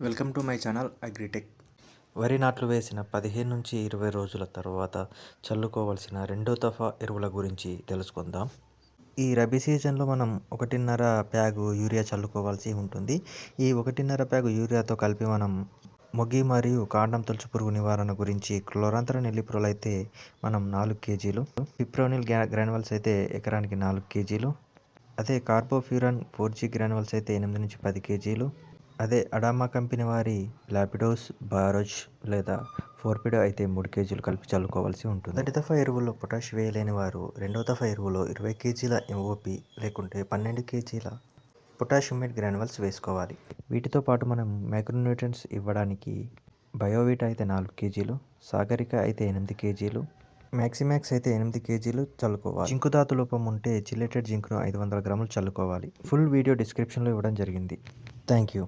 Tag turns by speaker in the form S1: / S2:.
S1: Welcome to my channel agritech.
S2: వరి నాట్లు వేసిన పదిహేను నుంచి ఇరవై రోజుల తర్వాత చల్లుకోవాల్సిన రెండో దఫా ఎరువుల గురించి తెలుసుకుందాం. ఈ రబీ సీజన్లో మనం ఒకటిన్నర ప్యాగు యూరియా చల్లుకోవాల్సి ఉంటుంది. ఈ ఒకటిన్నర ప్యాగు యూరియాతో కలిపి మనం మొగి మరియు కాండం తొలుచు పురుగు నివారణ గురించి క్లోరాంతర నెల్లిపురలు అయితే మనం నాలుగు కేజీలు పిప్రోనిల్ గ్రా గ్రానువల్స్ అయితే ఎకరానికి నాలుగు కేజీలు అదే కార్బోఫ్యూరన్ ఫోర్ జీ గ్రానువల్స్ అయితే ఎనిమిది నుంచి పది కేజీలు అదే అడామా కంపెనీ వారి లాపిడోస్ బారోజ్ లేదా ఫోర్పిడో అయితే మూడు కేజీలు కలిపి చల్లుకోవాల్సి ఉంటుంది. మొదటి దఫా ఎరువుల్లో పొటాష్ వేయలేని వారు రెండో దఫా ఎరువులో ఇరవై కేజీల ఎంఓపి లేకుంటే పన్నెండు కేజీల పొటాషియం గ్రానువల్స్ వేసుకోవాలి. వీటితో పాటు మనం మైక్రోన్యూట్రియన్స్ ఇవ్వడానికి బయోవీట్ అయితే నాలుగు కేజీలు సాగరిక అయితే ఎనిమిది కేజీలు మ్యాక్సిమాక్స్ అయితే ఎనిమిది కేజీలు చల్లుకోవాలి. జింకు ధాతు లోపం ఉంటే జిలేటెడ్ జింక్ను ఐదు వందల గ్రాములు చల్లుకోవాలి. ఫుల్ వీడియో డిస్క్రిప్షన్లో ఇవ్వడం జరిగింది. Thank you.